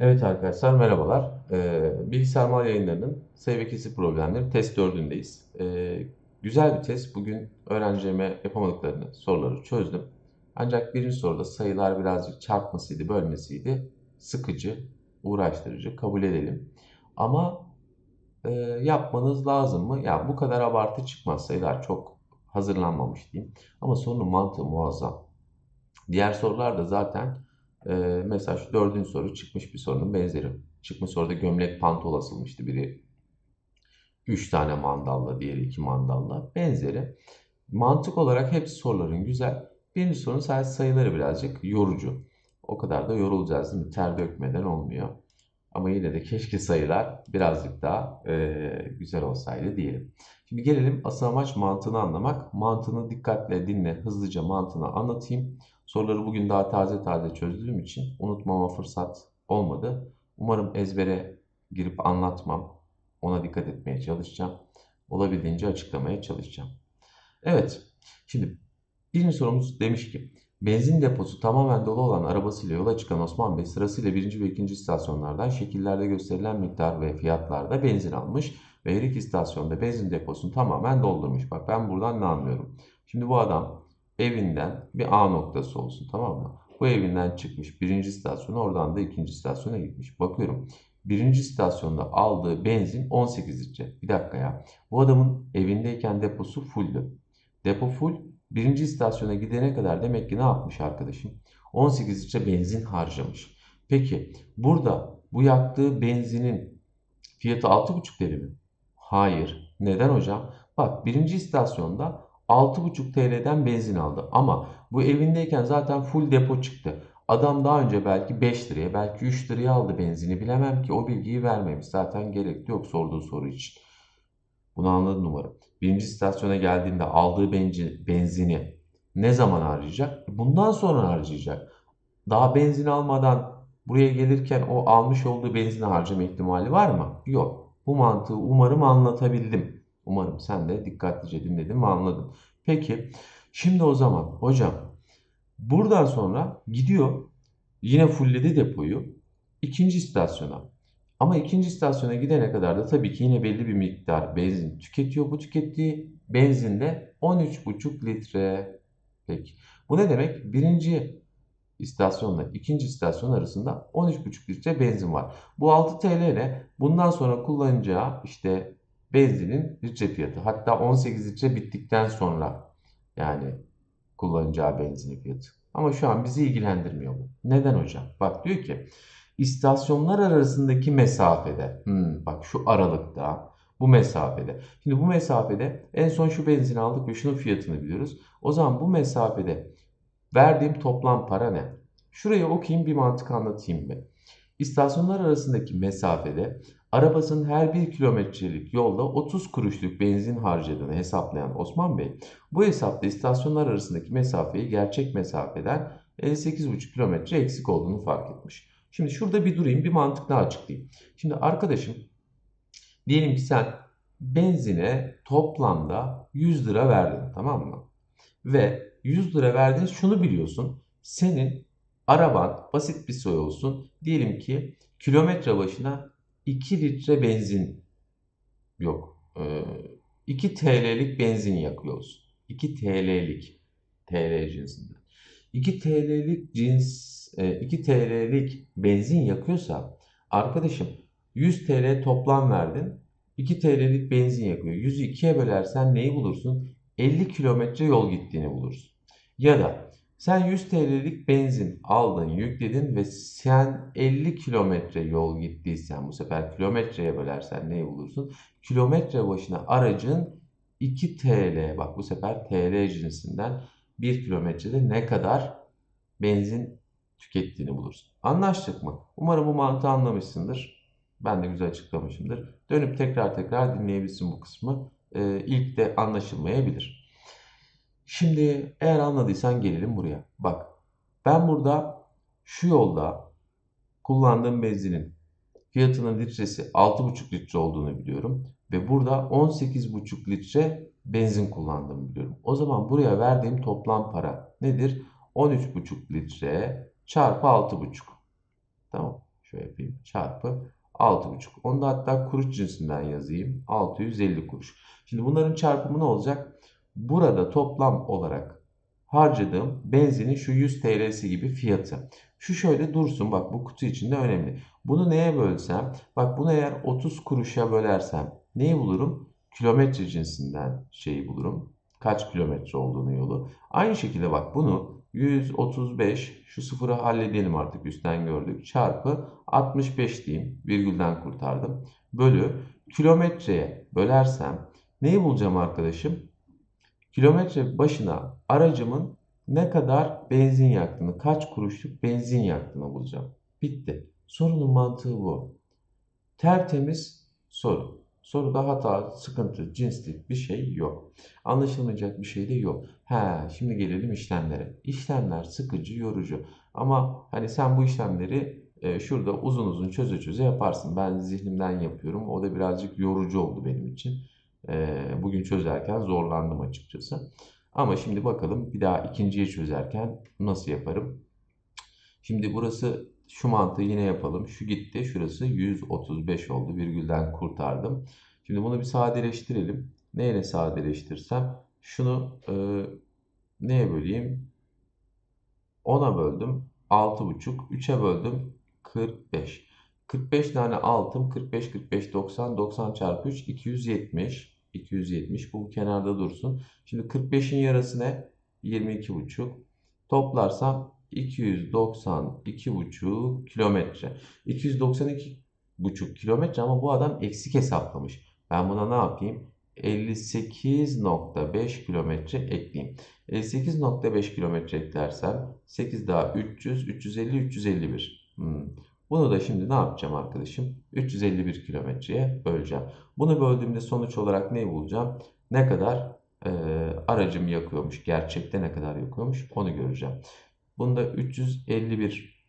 Evet arkadaşlar merhabalar. Ee, Bilgisayar mal yayınlarının kesir problemleri test 4'ündeyiz. Ee, güzel bir test. Bugün öğrencilerime yapamadıklarını, soruları çözdüm. Ancak birinci soruda sayılar birazcık çarpmasıydı, bölmesiydi. Sıkıcı, uğraştırıcı, kabul edelim. Ama e, yapmanız lazım mı? Ya bu kadar abartı çıkmaz. Sayılar çok hazırlanmamış diyeyim. Ama sorunun mantığı muazzam. Diğer sorular da zaten e, mesela şu dördüncü soru çıkmış bir sorunun benzeri. Çıkmış soruda gömlek pantol asılmıştı. Biri 3 tane mandalla, diğeri 2 mandalla. Benzeri. Mantık olarak hepsi soruların güzel. Birinci sorunun sadece sayıları birazcık yorucu. O kadar da yorulacağız değil mi? Ter dökmeden olmuyor. Ama yine de keşke sayılar birazcık daha e, güzel olsaydı diyelim. Şimdi gelelim asıl amaç mantığını anlamak. Mantığını dikkatle dinle, hızlıca mantığını anlatayım. Soruları bugün daha taze taze çözdüğüm için unutmama fırsat olmadı. Umarım ezbere girip anlatmam. Ona dikkat etmeye çalışacağım. Olabildiğince açıklamaya çalışacağım. Evet, şimdi birinci sorumuz demiş ki Benzin deposu tamamen dolu olan arabasıyla yola çıkan Osman Bey sırasıyla birinci ve ikinci istasyonlardan şekillerde gösterilen miktar ve fiyatlarda benzin almış ve her iki istasyonda benzin deposunu tamamen doldurmuş. Bak ben buradan ne anlıyorum? Şimdi bu adam evinden bir A noktası olsun tamam mı? Bu evinden çıkmış birinci istasyona oradan da ikinci istasyona gitmiş. Bakıyorum birinci istasyonda aldığı benzin 18 litre. Bir dakika ya. Bu adamın evindeyken deposu fulldü. Depo full birinci istasyona gidene kadar demek ki ne yapmış arkadaşım? 18 litre benzin harcamış. Peki burada bu yaktığı benzinin fiyatı 6,5 TL mi? Hayır. Neden hocam? Bak birinci istasyonda 6,5 TL'den benzin aldı. Ama bu evindeyken zaten full depo çıktı. Adam daha önce belki 5 liraya belki 3 liraya aldı benzini bilemem ki o bilgiyi vermemiş. Zaten gerek yok sorduğu soru için. Bunu anladın umarım. Birinci istasyona geldiğinde aldığı benzin, benzini ne zaman harcayacak? Bundan sonra harcayacak. Daha benzin almadan buraya gelirken o almış olduğu benzini harcama ihtimali var mı? Yok. Bu mantığı umarım anlatabildim. Umarım sen de dikkatlice dinledin ve anladın. Peki şimdi o zaman hocam buradan sonra gidiyor yine fullledi depoyu ikinci istasyona. Ama ikinci istasyona gidene kadar da tabii ki yine belli bir miktar benzin tüketiyor. Bu tükettiği benzin de 13,5 litre. Peki. Bu ne demek? Birinci istasyonla ikinci istasyon arasında 13,5 litre benzin var. Bu 6 TL ile bundan sonra kullanacağı işte benzinin litre fiyatı. Hatta 18 litre bittikten sonra yani kullanacağı benzin fiyatı. Ama şu an bizi ilgilendirmiyor bu. Neden hocam? Bak diyor ki istasyonlar arasındaki mesafede, hmm, bak şu aralıkta, bu mesafede. Şimdi bu mesafede en son şu benzin aldık ve şunun fiyatını biliyoruz. O zaman bu mesafede verdiğim toplam para ne? Şurayı okuyayım bir mantık anlatayım mı? İstasyonlar arasındaki mesafede arabasının her bir kilometrelik yolda 30 kuruşluk benzin harcadığını hesaplayan Osman Bey, bu hesapta istasyonlar arasındaki mesafeyi gerçek mesafeden 58,5 kilometre eksik olduğunu fark etmiş. Şimdi şurada bir durayım, bir mantıkla açıklayayım. Şimdi arkadaşım, diyelim ki sen benzine toplamda 100 lira verdin, tamam mı? Ve 100 lira verdin, şunu biliyorsun. Senin araban basit bir soy olsun. Diyelim ki kilometre başına 2 litre benzin yok. 2 TL'lik benzin yakıyorsun. 2 TL'lik TL cinsinden. 2 TL'lik cins 2 TL'lik benzin yakıyorsa arkadaşım 100 TL toplam verdin. 2 TL'lik benzin yakıyor. 100'ü 2'ye bölersen neyi bulursun? 50 kilometre yol gittiğini bulursun. Ya da sen 100 TL'lik benzin aldın, yükledin ve sen 50 kilometre yol gittiysen bu sefer kilometreye bölersen neyi bulursun? Kilometre başına aracın 2 TL bak bu sefer TL cinsinden 1 kilometrede ne kadar benzin tükettiğini bulursun. Anlaştık mı? Umarım bu mantığı anlamışsındır. Ben de güzel açıklamışımdır. Dönüp tekrar tekrar dinleyebilsin bu kısmı. Ee, ilk de anlaşılmayabilir. Şimdi eğer anladıysan gelelim buraya. Bak ben burada şu yolda kullandığım benzinin fiyatının litresi 6,5 litre olduğunu biliyorum. Ve burada 18,5 litre benzin kullandığımı biliyorum. O zaman buraya verdiğim toplam para nedir? 13,5 litre çarpı 6,5. Tamam. Şöyle yapayım. Çarpı 6,5. Onu da hatta kuruş cinsinden yazayım. 650 kuruş. Şimdi bunların çarpımı ne olacak? Burada toplam olarak harcadığım benzinin şu 100 TL'si gibi fiyatı. Şu şöyle dursun bak bu kutu içinde önemli. Bunu neye bölsem? Bak bunu eğer 30 kuruşa bölersem neyi bulurum? Kilometre cinsinden şeyi bulurum. Kaç kilometre olduğunu yolu. Aynı şekilde bak bunu 135 şu sıfırı halledelim artık üstten gördük. Çarpı 65 diyeyim. Virgülden kurtardım. Bölü kilometreye bölersem neyi bulacağım arkadaşım? Kilometre başına aracımın ne kadar benzin yaktığını, kaç kuruşluk benzin yaktığını bulacağım. Bitti. Sorunun mantığı bu. Tertemiz soru. Soruda hata, sıkıntı, cinslik bir şey yok. Anlaşılmayacak bir şey de yok. He, şimdi gelelim işlemlere. İşlemler sıkıcı, yorucu. Ama hani sen bu işlemleri e, şurada uzun uzun çöze çöze yaparsın. Ben zihnimden yapıyorum. O da birazcık yorucu oldu benim için. E, bugün çözerken zorlandım açıkçası. Ama şimdi bakalım bir daha ikinciye çözerken nasıl yaparım? Şimdi burası şu mantığı yine yapalım. Şu gitti. Şurası 135 oldu. Virgülden kurtardım. Şimdi bunu bir sadeleştirelim. Neyle sadeleştirsem? Şunu e, neye böleyim? 10'a böldüm. 6,5. 3'e böldüm. 45. 45 tane altım. 45, 45, 90. 90 çarpı 3. 270. 270. Bu kenarda dursun. Şimdi 45'in yarısı ne? 22,5. Toplarsam 292,5 kilometre. 292,5 kilometre ama bu adam eksik hesaplamış. Ben buna ne yapayım? 58.5 kilometre ekleyeyim. 58.5 kilometre eklersem 8 daha 300, 350, 351. Hmm. Bunu da şimdi ne yapacağım arkadaşım? 351 kilometreye böleceğim. Bunu böldüğümde sonuç olarak ne bulacağım? Ne kadar e, aracım yakıyormuş, gerçekte ne kadar yakıyormuş onu göreceğim. Bunda 351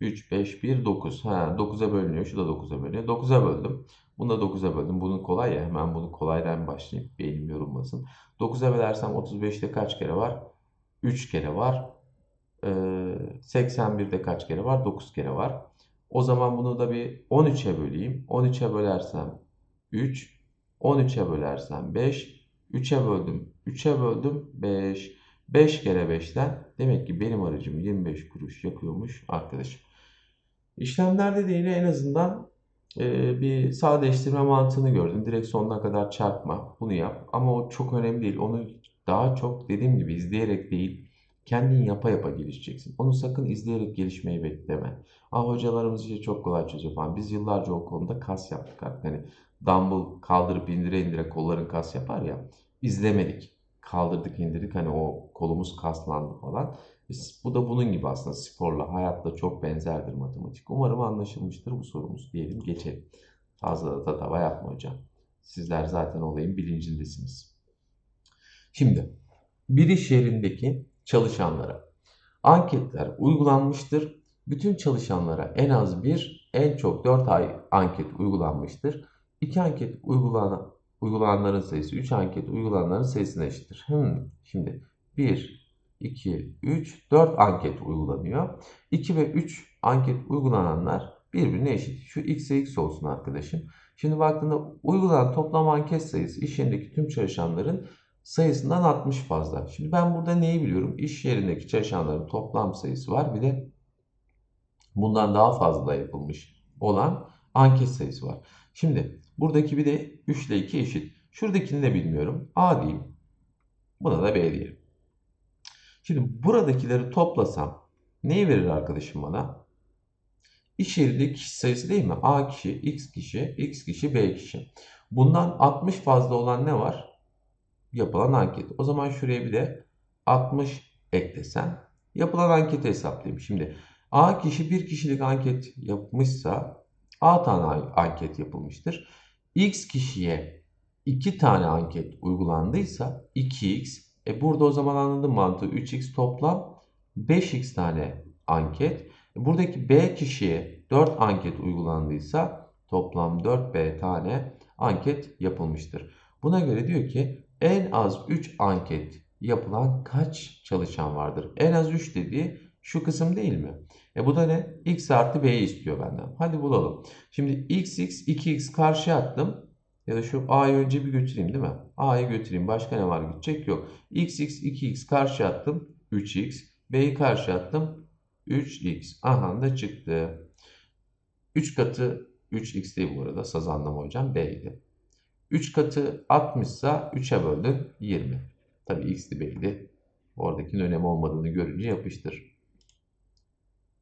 3, 5, 1, 9. Ha, 9'a bölünüyor. Şu da 9'a bölünüyor. 9'a böldüm. Bunu da 9'a böldüm. Bunun kolay ya. Hemen bunu kolaydan başlayayım. Beynim yorulmasın. 9'a bölersem 35'te kaç kere var? 3 kere var. Ee, 81'de kaç kere var? 9 kere var. O zaman bunu da bir 13'e böleyim. 13'e bölersem 3. 13'e bölersem 5. 3'e böldüm. 3'e böldüm. 5. 5 kere 5'ten demek ki benim aracım 25 kuruş yakıyormuş arkadaşım. İşlemlerde de yine en azından bir sadeleştirme mantığını gördüm. Direkt sonuna kadar çarpma. Bunu yap. Ama o çok önemli değil. Onu daha çok dediğim gibi izleyerek değil kendin yapa yapa gelişeceksin. Onu sakın izleyerek gelişmeyi bekleme. Ah hocalarımız işte çok kolay çözüyor falan. Biz yıllarca o konuda kas yaptık artık. Hani dumbbell kaldırıp indire indire kolların kas yapar ya. İzlemedik kaldırdık indirdik hani o kolumuz kaslandı falan. Biz, bu da bunun gibi aslında sporla, hayatla çok benzerdir matematik. Umarım anlaşılmıştır bu sorumuz diyelim geçelim. Fazla da tatava yapma hocam. Sizler zaten olayın bilincindesiniz. Şimdi bir iş yerindeki çalışanlara anketler uygulanmıştır. Bütün çalışanlara en az bir, en çok 4 ay anket uygulanmıştır. İki anket uygulanan, uygulananların sayısı 3 anket uygulananların sayısına eşittir. Hmm, şimdi 1, 2, 3, 4 anket uygulanıyor. 2 ve 3 anket uygulananlar birbirine eşit. Şu x'e x olsun arkadaşım. Şimdi baktığında uygulanan toplam anket sayısı iş yerindeki tüm çalışanların sayısından 60 fazla. Şimdi ben burada neyi biliyorum? İş yerindeki çalışanların toplam sayısı var. Bir de bundan daha fazla yapılmış olan anket sayısı var. Şimdi buradaki bir de 3 ile 2 eşit. Şuradakini de bilmiyorum. A diyeyim. Buna da B diyelim. Şimdi buradakileri toplasam neyi verir arkadaşım bana? İş yerindeki kişi sayısı değil mi? A kişi, X kişi, X kişi, B kişi. Bundan 60 fazla olan ne var? Yapılan anket. O zaman şuraya bir de 60 eklesem yapılan anketi hesaplayayım. Şimdi A kişi bir kişilik anket yapmışsa A tane anket yapılmıştır. X kişiye 2 tane anket uygulandıysa 2x e burada o zaman anladım mantığı 3x toplam 5x tane anket. E buradaki B kişiye 4 anket uygulandıysa toplam 4B tane anket yapılmıştır. Buna göre diyor ki en az 3 anket yapılan kaç çalışan vardır? En az 3 dediği Şu kısım değil mi? E bu da ne? x artı b'yi istiyor benden. Hadi bulalım. Şimdi x, x, 2x karşıya attım. Ya da şu a'yı önce bir götüreyim değil mi? a'yı götüreyim. Başka ne var gidecek? Yok. x, x, 2x karşıya attım. 3x. b'yi karşıya attım. 3x. Aha da çıktı. 3 katı 3x değil bu arada. Sazandım hocam. b'ydi. 3 katı 60 ise 3'e böldün 20. Tabii x'li b'ydi. Oradaki önemi olmadığını görünce yapıştır.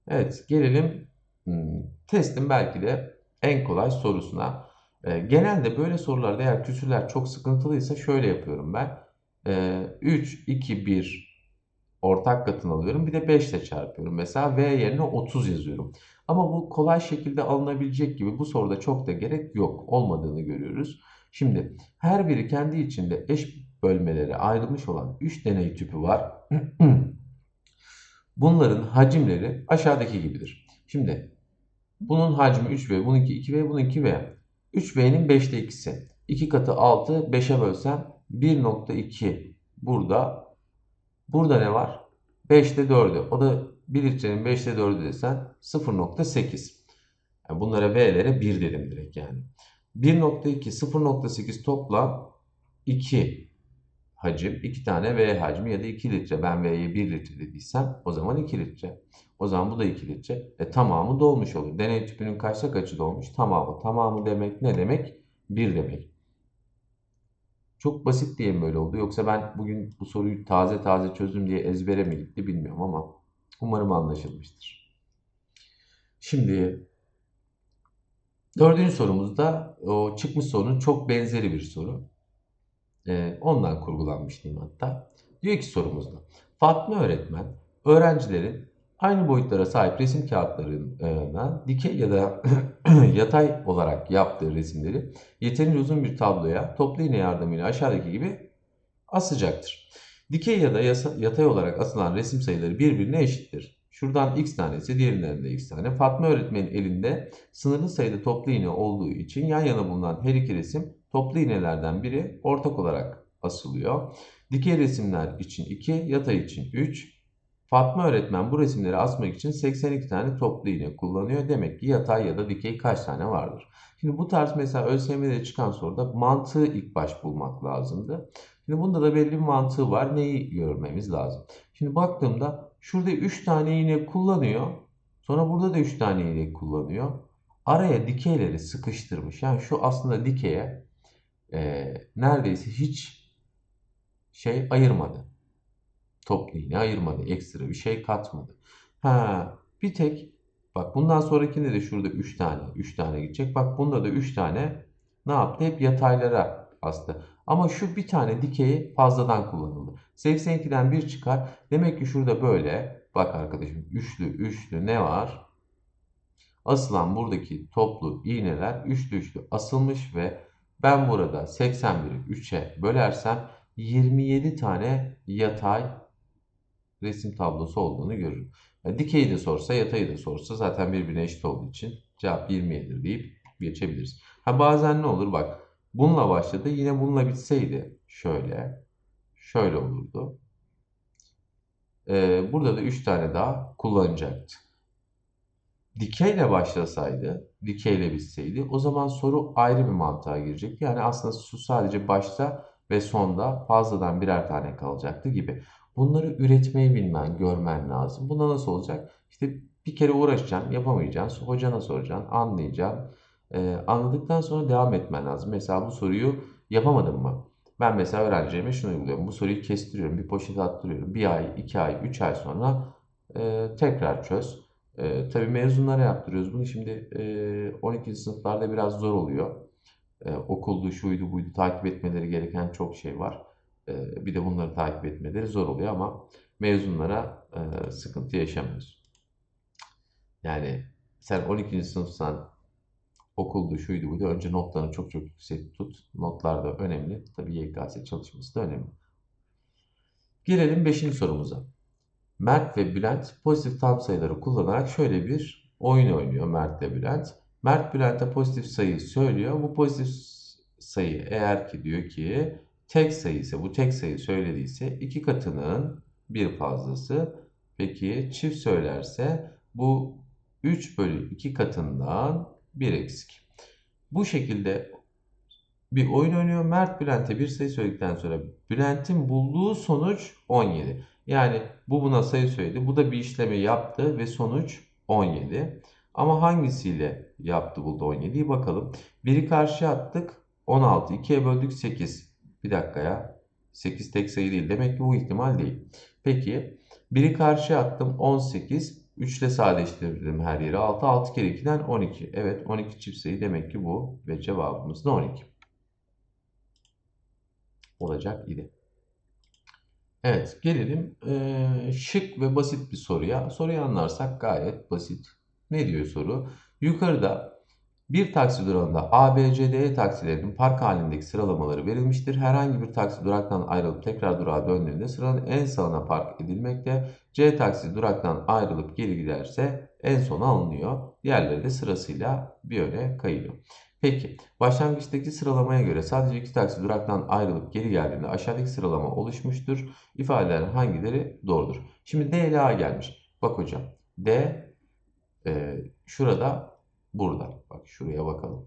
Evet gelelim hmm, testin belki de en kolay sorusuna. E, genelde böyle sorularda eğer küsürler çok sıkıntılıysa şöyle yapıyorum ben. E, 3, 2, 1 ortak katını alıyorum. Bir de 5 ile çarpıyorum. Mesela v yerine 30 yazıyorum. Ama bu kolay şekilde alınabilecek gibi bu soruda çok da gerek yok. Olmadığını görüyoruz. Şimdi her biri kendi içinde eş bölmelere ayrılmış olan 3 deney tüpü var. Bunların hacimleri aşağıdaki gibidir. Şimdi bunun hacmi 3V, bununki 2V, bununki 2V. 3V'nin 5'te 2'si. 2 katı 6, 5'e bölsem 1.2 burada. Burada ne var? 5'te 4'ü. O da 1 litrenin 5'te 4'ü desen 0.8. Yani bunlara V'lere 1 dedim direkt yani. 1.2, 0.8 toplam 2 hacim. 2 tane V hacmi ya da 2 litre. Ben V'ye 1 litre dediysem o zaman 2 litre. O zaman bu da 2 litre. E tamamı dolmuş olur. Deney tüpünün kaçta kaçı dolmuş? Tamamı. Tamamı demek ne demek? 1 demek. Çok basit diye mi böyle oldu? Yoksa ben bugün bu soruyu taze taze çözdüm diye ezbere mi gitti bilmiyorum ama umarım anlaşılmıştır. Şimdi dördüncü sorumuzda o çıkmış sorunun çok benzeri bir soru. Ee, ondan kurgulanmış diyeyim hatta. Diyor ki sorumuzda. Fatma öğretmen öğrencilerin aynı boyutlara sahip resim kağıtlarına dikey ya da yatay olarak yaptığı resimleri yeterince uzun bir tabloya toplu iğne yardımıyla aşağıdaki gibi asacaktır. Dikey ya da yatay olarak asılan resim sayıları birbirine eşittir. Şuradan x tanesi, diğerinden de x tane. Fatma öğretmenin elinde sınırlı sayıda toplu iğne olduğu için yan yana bulunan her iki resim toplu iğnelerden biri ortak olarak asılıyor. Dikey resimler için 2, yatay için 3. Fatma öğretmen bu resimleri asmak için 82 tane toplu iğne kullanıyor. Demek ki yatay ya da dikey kaç tane vardır? Şimdi bu tarz mesela ÖSYM'de çıkan soruda mantığı ilk baş bulmak lazımdı. Şimdi bunda da belli bir mantığı var. Neyi görmemiz lazım? Şimdi baktığımda şurada 3 tane iğne kullanıyor. Sonra burada da 3 tane iğne kullanıyor. Araya dikeyleri sıkıştırmış. Yani şu aslında dikeye e, neredeyse hiç şey ayırmadı. Toplu iğne ayırmadı. Ekstra bir şey katmadı. Ha, bir tek bak bundan sonrakinde de şurada 3 tane 3 tane gidecek. Bak bunda da 3 tane ne yaptı? Hep yataylara astı. Ama şu bir tane dikeyi fazladan kullanıldı. 82'den 1 çıkar. Demek ki şurada böyle bak arkadaşım üçlü üçlü ne var? Asılan buradaki toplu iğneler üçlü üçlü asılmış ve ben burada 81'i 3'e bölersem 27 tane yatay resim tablosu olduğunu görürüm. Yani dikeyi de sorsa yatayı da sorsa zaten birbirine eşit olduğu için cevap 27'dir deyip geçebiliriz. Ha bazen ne olur bak bununla başladı yine bununla bitseydi şöyle şöyle olurdu. Ee, burada da 3 tane daha kullanacaktı dikeyle başlasaydı, dikeyle bitseydi o zaman soru ayrı bir mantığa girecekti. Yani aslında su sadece başta ve sonda fazladan birer tane kalacaktı gibi. Bunları üretmeyi bilmen, görmen lazım. Buna nasıl olacak? İşte bir kere uğraşacaksın, yapamayacaksın. Hocana soracaksın, anlayacaksın. Ee, anladıktan sonra devam etmen lazım. Mesela bu soruyu yapamadın mı? Ben mesela öğrencilerime şunu uyguluyorum. Bu soruyu kestiriyorum, bir poşete attırıyorum. Bir ay, iki ay, üç ay sonra e, tekrar çöz. E, tabii mezunlara yaptırıyoruz bunu. Şimdi e, 12. sınıflarda biraz zor oluyor. E, okuldu, şuydu, buydu takip etmeleri gereken çok şey var. E, bir de bunları takip etmeleri zor oluyor ama mezunlara e, sıkıntı yaşamıyoruz. Yani sen 12. sınıfsan okuldu, şuydu, buydu. Önce notlarını çok çok yüksek tut. Notlar da önemli. Tabii YKS çalışması da önemli. Gelelim 5. sorumuza. Mert ve Bülent pozitif tam sayıları kullanarak şöyle bir oyun oynuyor Mert ile Bülent. Mert Bülent'e pozitif sayı söylüyor. Bu pozitif sayı eğer ki diyor ki tek sayı ise bu tek sayı söylediyse iki katının bir fazlası Peki çift söylerse bu 3 bölü 2 katından 1 eksik. Bu şekilde bir oyun oynuyor. Mert Bülent'e bir sayı söyledikten sonra Bülent'in bulduğu sonuç 17. Yani bu buna sayı söyledi. Bu da bir işlemi yaptı ve sonuç 17. Ama hangisiyle yaptı buldu 17'yi bakalım. Biri karşıya attık 16. 2'ye böldük 8. Bir dakika ya. 8 tek sayı değil. Demek ki bu ihtimal değil. Peki biri karşıya attım 18. 3 ile sadeleştirdim her yeri. 6. 6 kere 2'den 12. Evet 12 çift sayı demek ki bu. Ve cevabımız da 12. Olacak idi. Evet gelelim e, şık ve basit bir soruya. Soruyu anlarsak gayet basit. Ne diyor soru? Yukarıda bir taksi durağında A, B, taksilerinin park halindeki sıralamaları verilmiştir. Herhangi bir taksi duraktan ayrılıp tekrar durağa döndüğünde sıranın en sağına park edilmekte. C taksi duraktan ayrılıp geri giderse en sona alınıyor. Diğerleri de sırasıyla bir öne kayıyor. Peki başlangıçtaki sıralamaya göre sadece iki taksi duraktan ayrılıp geri geldiğinde aşağıdaki sıralama oluşmuştur. İfadelerin hangileri doğrudur? Şimdi D ile A gelmiş. Bak hocam D e, şurada burada. Bak şuraya bakalım.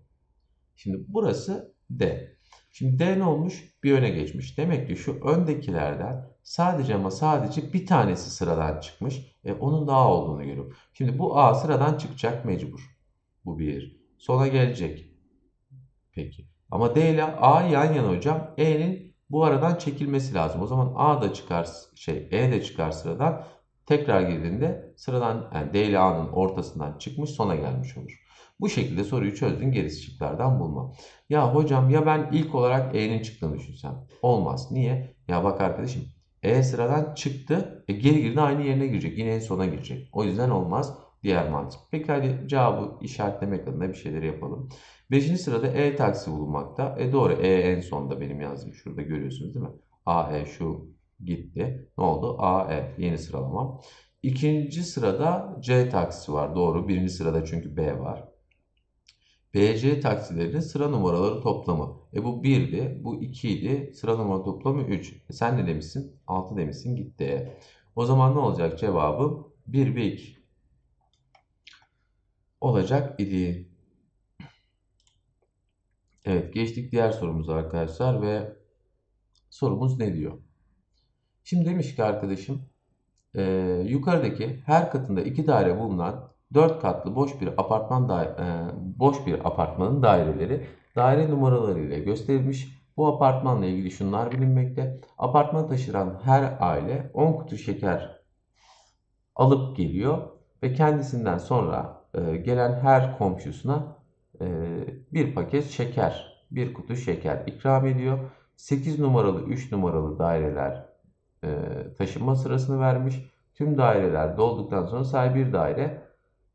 Şimdi burası D. Şimdi D ne olmuş? Bir öne geçmiş. Demek ki şu öndekilerden sadece ama sadece bir tanesi sıradan çıkmış. E, onun da A olduğunu görüyorum. Şimdi bu A sıradan çıkacak mecbur. Bu bir. Sona gelecek. Peki. Ama D ile A yan yana hocam. E'nin bu aradan çekilmesi lazım. O zaman A da çıkar şey E de çıkar sıradan. Tekrar girdiğinde sıradan yani D ile A'nın ortasından çıkmış sona gelmiş olur. Bu şekilde soruyu çözdün gerisi şıklardan bulma. Ya hocam ya ben ilk olarak E'nin çıktığını düşünsem. Olmaz. Niye? Ya bak arkadaşım E sıradan çıktı. E geri girdi aynı yerine girecek. Yine en sona girecek. O yüzden olmaz. Diğer mantık. Peki hadi cevabı işaretlemek adına bir şeyler yapalım. Beşinci sırada E taksi bulunmakta. E doğru E en sonda benim yazdım. Şurada görüyorsunuz değil mi? AE şu gitti. Ne oldu? AE yeni sıralama. İkinci sırada C taksi var. Doğru. Birinci sırada çünkü B var. BC taksilerinin sıra numaraları toplamı. E bu 1'di, bu 2 idi. Sıra numara toplamı 3. E sen ne demişsin? 6 demişsin gitti. O zaman ne olacak cevabım? 1 ve 2. Olacak idi. Evet geçtik diğer sorumuza arkadaşlar ve sorumuz ne diyor? Şimdi demiş ki arkadaşım e, yukarıdaki her katında iki daire bulunan dört katlı boş bir apartman da, e, boş bir apartmanın daireleri daire numaraları ile gösterilmiş. Bu apartmanla ilgili şunlar bilinmekte. Apartman taşıran her aile 10 kutu şeker alıp geliyor ve kendisinden sonra e, gelen her komşusuna e, bir paket şeker, bir kutu şeker ikram ediyor. 8 numaralı, 3 numaralı daireler taşınma sırasını vermiş. Tüm daireler dolduktan sonra sadece bir daire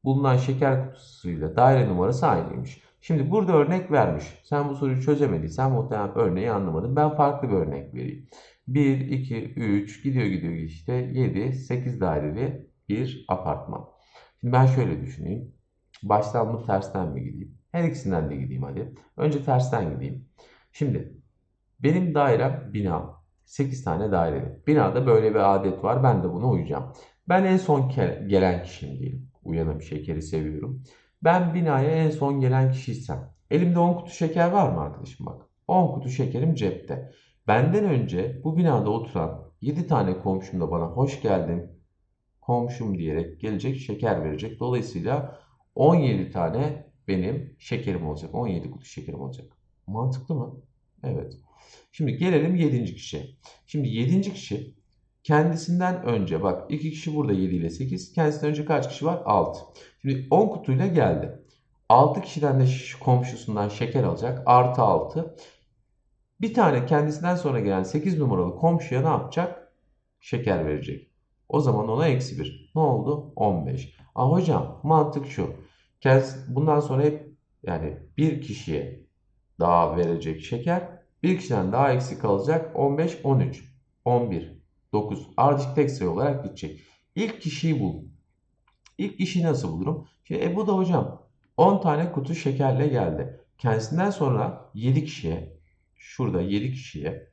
bulunan şeker kutusuyla daire numarası aynıymış. Şimdi burada örnek vermiş. Sen bu soruyu çözemediysen muhtemelen örneği anlamadın. Ben farklı bir örnek vereyim. 1, 2, 3 gidiyor gidiyor işte 7, 8 daireli bir apartman. Şimdi ben şöyle düşüneyim. Baştan mı tersten mi gideyim? Her ikisinden de gideyim hadi. Önce tersten gideyim. Şimdi benim dairem bina. 8 tane daireli. Binada böyle bir adet var. Ben de buna uyacağım. Ben en son gelen kişiyim diyelim. Uyanıp şekeri seviyorum. Ben binaya en son gelen kişiysem. Elimde 10 kutu şeker var mı arkadaşım bak. 10 kutu şekerim cepte. Benden önce bu binada oturan 7 tane komşum da bana hoş geldin komşum diyerek gelecek şeker verecek. Dolayısıyla 17 tane benim şekerim olacak. 17 kutu şekerim olacak. Mantıklı mı? Evet. Şimdi gelelim 7. kişiye. Şimdi 7. kişi kendisinden önce bak 2 kişi burada 7 ile 8. Kendisinden önce kaç kişi var? 6. Şimdi 10 kutuyla geldi. 6 kişiden de komşusundan şeker alacak. Artı 6. Bir tane kendisinden sonra gelen 8 numaralı komşuya ne yapacak? Şeker verecek. O zaman ona eksi 1. Ne oldu? 15. Aa hocam mantık şu. Bundan sonra hep yani bir kişiye daha verecek şeker bir kişiden daha eksik kalacak 15, 13, 11, 9 ardışık tek sayı olarak gidecek. İlk kişiyi bul. İlk kişiyi nasıl bulurum? Şimdi e bu da hocam 10 tane kutu şekerle geldi. Kendisinden sonra 7 kişiye şurada 7 kişiye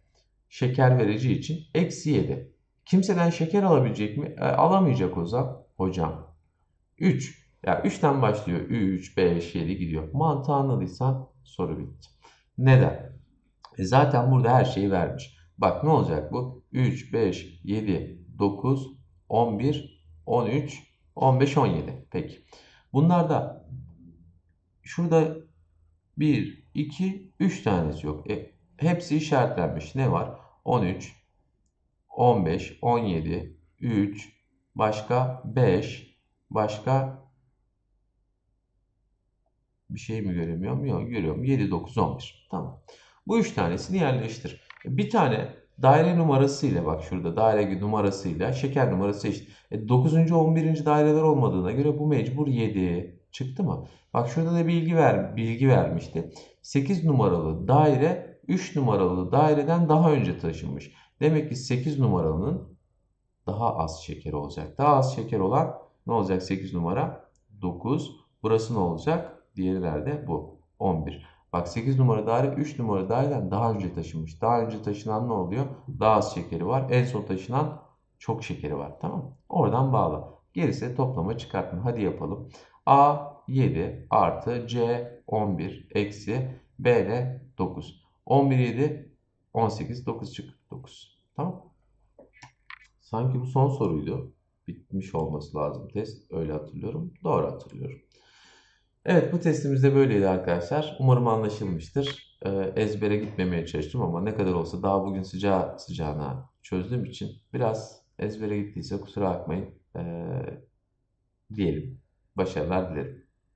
şeker vereceği için eksi 7. Kimseden şeker alabilecek mi? E, alamayacak o zaman. Hocam. 3. Ya 3'ten başlıyor. 3, 5, 7 gidiyor. Mantığı anladıysan soru bitti. Neden? E zaten burada her şeyi vermiş. Bak ne olacak bu? 3, 5, 7, 9, 11, 13, 15, 17. Peki. Bunlarda şurada 1, 2, 3 tanesi yok. E, hepsi işaretlenmiş. Ne var? 13, 15, 17, 3, başka 5, başka bir şey mi göremiyorum? Yok görüyorum. 7, 9, 11. Tamam. Bu üç tanesini yerleştir. Bir tane daire numarasıyla bak şurada daire numarasıyla şeker numarası eşit. E, 9. 11. daireler olmadığına göre bu mecbur 7. Çıktı mı? Bak şurada da bilgi ver bilgi vermişti. 8 numaralı daire 3 numaralı daireden daha önce taşınmış. Demek ki 8 numaralının daha az şekeri olacak. Daha az şeker olan ne olacak 8 numara? 9. Burası ne olacak? Diğeri nerede? Bu. 11. Bak 8 numara daire 3 numara daireden daha önce taşınmış. Daha önce taşınan ne oluyor? Daha az şekeri var. En son taşınan çok şekeri var. Tamam? Oradan bağla. Gerisi toplama çıkartma. Hadi yapalım. A 7 artı C 11 eksi B de 9. 11 7 18 9 çık 9. Tamam. Sanki bu son soruydu. Bitmiş olması lazım test. Öyle hatırlıyorum. Doğru hatırlıyorum. Evet bu testimiz de böyleydi arkadaşlar. Umarım anlaşılmıştır. Ee, ezbere gitmemeye çalıştım ama ne kadar olsa daha bugün sıcağı sıcağına çözdüğüm için biraz ezbere gittiyse kusura bakmayın ee, diyelim. Başarılar dilerim.